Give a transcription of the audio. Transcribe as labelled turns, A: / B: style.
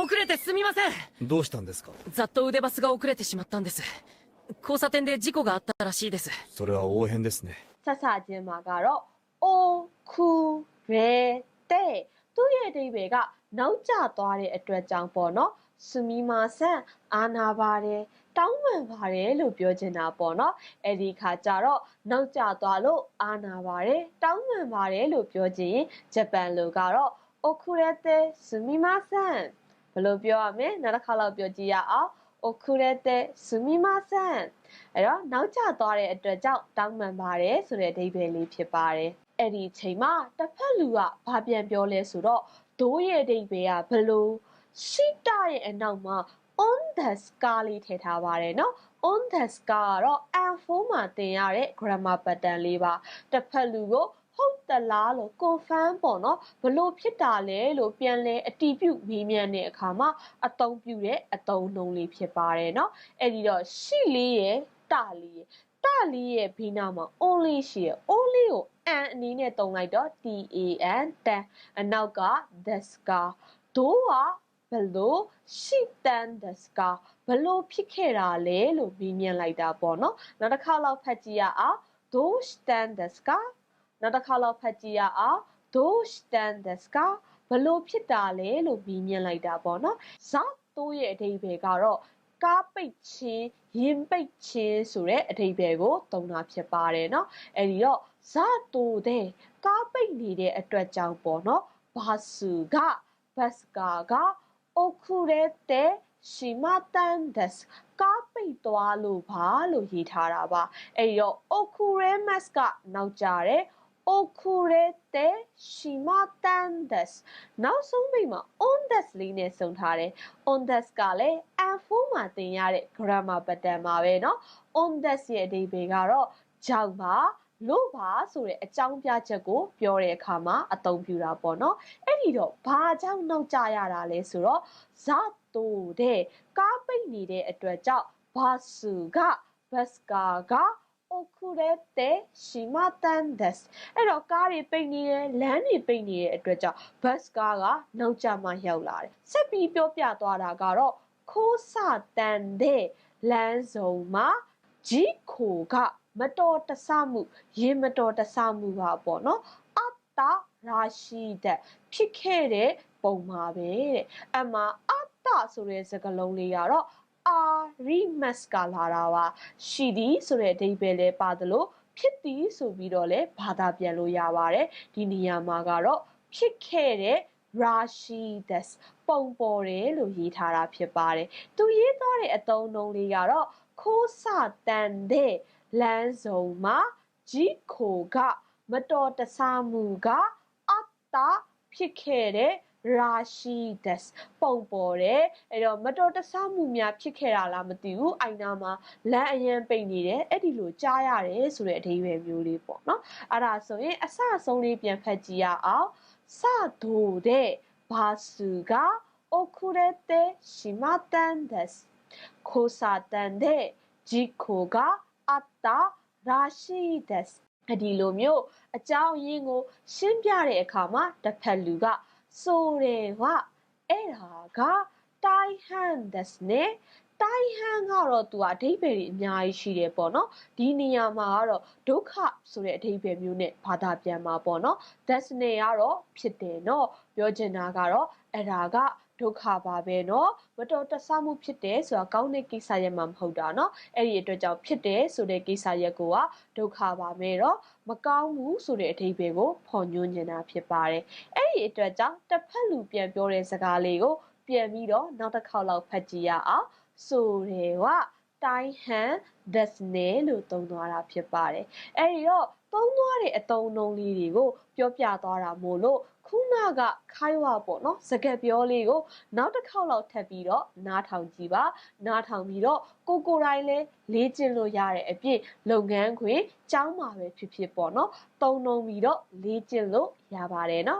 A: 遅れてすみません
B: どうしたんですか
A: ざっと腕バスが遅れてしまったんです交差点で事故があったらしいです
B: それは応変ですね
C: ဆက်စချင်းမှာကတော့အိုခုရဲတဲ့သူ့ရဲ့အဓိပ္ပာယ်ကနောက်ကျသွားတဲ့အတွက်ကြောင့်ပေါ့နော်စမီမာဆန်အာနာပါတယ်တောင်းပန်ပါတယ်လို့ပြောချင်တာပေါ့နော်အဲ့ဒီခါကျတော့နောက်ကျသွားလို့အာနာပါတယ်တောင်းပန်ပါတယ်လို့ပြောချင်ရင်ဂျပန်လိုကတော့အိုခုရဲတဲ့စမီမာဆန် ဘယ်လိုပြောရမလဲနောက်တစ်ခါလောက်ပြောကြည့်ရအောင်အခုရတဲ့ဆူမီမာဆန်အဲ့တော့နောက်ကျသွားတဲ့အတွက်ကြောင့်တောင်းပန်ပါတယ်ဆိုတဲ့အဓိပ္ပာယ်လေးဖြစ်ပါတယ်အဲ့ဒီချိန်မှာတစ်ဖက်လူကဘာပြန်ပြောလဲဆိုတော့ဒိုးရဲ့အဓိပ္ပာယ်ကဘလို့ရှိတာရဲ့အနောက်မှာ on the scar လေးထည့်ထားပါတယ်နော် on the scar ကတော့ and form မှာသင်ရတဲ့ grammar pattern လေးပါတစ်ဖက်လူကို သက်လားလို့ confirm ပေါ့နော်ဘလို့ဖြစ်တာလဲလို့ပြန်လဲအတီးပြုမေးမြန်းတဲ့အခါမှာအသုံးပြုတဲ့အသုံးနှုန်းလေးဖြစ်ပါတယ်နော်အဲ့ဒီတော့ရှိလေးရတလေးရတလေးရဲ့ဘေးနားမှာ only ရှိရ only ကို an အနေနဲ့တုံလိုက်တော့ tan တန်အနောက်က the scar ဒိုးကဘလို့ရှိတန် the scar ဘလို့ဖြစ်ခဲ့တာလဲလို့မေးမြန်းလိုက်တာပေါ့နော်နောက်တစ်ခါလောက်ဖတ်ကြည့်ရအောင် Those stand the scar နောက်တစ်ခါလောက်ဖတ်ကြည့်ရအောင်ဒိုး stand the scar ဘလို့ဖြစ်တာလဲလို့မေးမြန်းလိုက်တာပေါ့နော်ဇာတိုးရဲ့အဓိပ္ပာယ်ကတော့ကားပိတ်ခြင်းရင်ပိတ်ခြင်းဆိုတဲ့အဓိပ္ပာယ်ကိုသုံးတာဖြစ်ပါတယ်เนาะအဲဒီတော့ဇာတိုတဲ့ကားပိတ်နေတဲ့အတွက်ကြောင့်ပေါ့နော်ဘာစုကဘတ်စကာကအိုခုရဲတဲ့ရှီမတန်ဒက်ကားပိတ်သွားလို့ပါလို့ရေးထားတာပါအဲဒီတော့အိုခုရဲမတ်ကနောက်ကြတ ယ်အိုခုရဲတဲ့ရှီမတန်ဒက်နောက်ဆုံးပိတ်မှာ on das လေးနဲ့စုံထားတယ် on das ကလည်း and4 မှာသင်ရတဲ့ grammar pattern ပါပဲเนาะ on das ရဲ့အဓိပ္ပာယ်ကတော့ကြောက်ပါလို့ပါဆိုတဲ့အကြောင်းပြချက်ကိုပြောတဲ့အခါမှာအသုံးပြုတာပေါ့နော်အဲ့ဒီတော့ဘာကြောင့်နောက်ကျရတာလဲဆိုတော့ဇတ်တိုတဲ့ကားပိတ်နေတဲ့အတွက်ကြောင့်ဘာစုကဘတ်စကာက အိုခုရဲတဲ့ရှီမတန်ဒက်အဲ့တော့ကားတွေပိတ်နေတယ်လမ်းတွေပိတ်နေတဲ့အတွက်ကြောင့်ဘတ်စကာကနောက်ကျမှရောက်လာတယ်ဆက်ပြီးပြောပြသွားတာကတော့ခိုးစတန်တဲ့လမ်းစုံမှာဂျီခိုကမတော်တဆမှုရင်မတော်တဆမှုပါပေါ့နော်အတ္တရာရှိတဲ့ဖြစ်ခဲ့တဲ့ပုံပါပဲတဲ့အမှအတ္တဆိုတဲ့စကားလုံးလေးကတော့ အာရီမတ်ကလာတာပါရှိသည်ဆိုတဲ့အဓိပ္ပာယ်လေးပါသလိုဖြစ်သည်ဆိုပြီးတော့လည်းဘာသာပြန်လို့ရပါတယ်ဒီနေရာမှာကတော့ဖြစ်ခဲ့တဲ့ Rashidas ပုံပေါ်တယ်လို့ရေးထားတာဖြစ်ပါတယ်သူရေးသွားတဲ့အသုံးအနှုန်းလေးကတော့ခိုးစတန်တဲ့လမ်းစုံမှာဂျီခိုက မတော်တဆမှုကအတ္တဖြစ်ခဲ့တဲ့ ရာရှိဒက်ပုံပေါ်တယ်အဲ့တော့မတော်တဆမှုများဖြစ်ခဲ့တာလားမသိဘူးအိုင်နာမှာလမ်းအရန်ပိတ်နေတယ်အဲ့ဒီလိုကြားရတယ်ဆိုတဲ့အဓိပ္ပာယ်မျိုးလေးပေါ့နော်အဲ့ဒါဆိုရင်အစအဆုံးလေးပြန်ဖတ်ကြည့်ရအောင်စဒိုတဲ့ဘာစုကအိုခုရက်တဲ့ရှီမတန်ဒက်ခိုစာတန်တဲ့ဂျီခိုကအတ္တရာရှိဒက်အဒီလိုမျိုးအကြောင်းရင်းကို ရှင်းပြတဲ့အခါမှာတစ်ဖက်လူက ဆိုတယ်ကအဲ့ဒါကတိုင်ဟန်ဒက်နဲ့တိုင်ဟန်ကတော့သူကအဓိပ္ပာယ်တွေအများကြီးရှိတယ်ပေါ့နော်ဒီနေရာမှာကတော့ဒုက္ခဆိုတဲ့အဓိပ္ပာယ်မျိုးနဲ့ဘာသာပြန်มาပေါ့နော် destiny ကတော့ဖြစ်တယ်เนาะပြောချင်တာကတော့အဲ့ဒါက ဒုက္ခပါပဲเนาะမတော်တဆမှုဖြစ်တယ်ဆိုတာကောင်းတဲ့ကိစ္စရက်မှမဟုတ်တာเนาะအဲ့ဒီအတွက်ကြောင့်ဖြစ်တယ်ဆိုတဲ့ကိစ္စရက်ကိုကဒုက္ခပါမယ်တော့မကောင်းဘူးဆိုတဲ့အဓိပ္ပာယ်ကိုဖော်ညွှန်းနေတာဖြစ်ပါတယ်အဲ့ဒီအတွက်ကြောင့်တစ်ဖက်လူပြန်ပြောတဲ့စကားလေးကိုပြန်ပြီးတော့နောက်တစ်ခေါက်လောက်ဖတ်ကြည့်ရအောင်ဆိုတယ်ကတိုင်းဟန် destiny လို့သုံးသွားတာဖြစ်ပါတယ်အဲ့ဒီတော့သုံးသွားတဲ့အသုံးအနှုန်းလေးတွေကိုပြောပြသွားတာမို့လို့ ခုနကခိုင်းဝပေါ့နော်စကားပြောလေးကိုနောက်တစ်ခေါက်လောက်ထပ်ပြီးတော့နားထောင်ကြည့်ပါနားထောင်ပြီးတော့ကိုကိုတိုင်းလဲလေ့ကျင့်လို့ရတဲ့အပြင်လုပ်ငန်းခွင်ကျောင်းမှာပဲဖြစ်ဖြစ်ပေါ့နော်သုံးနှုံပြီးတော့လေ့ကျင့်လို့ရပါတယ်နော်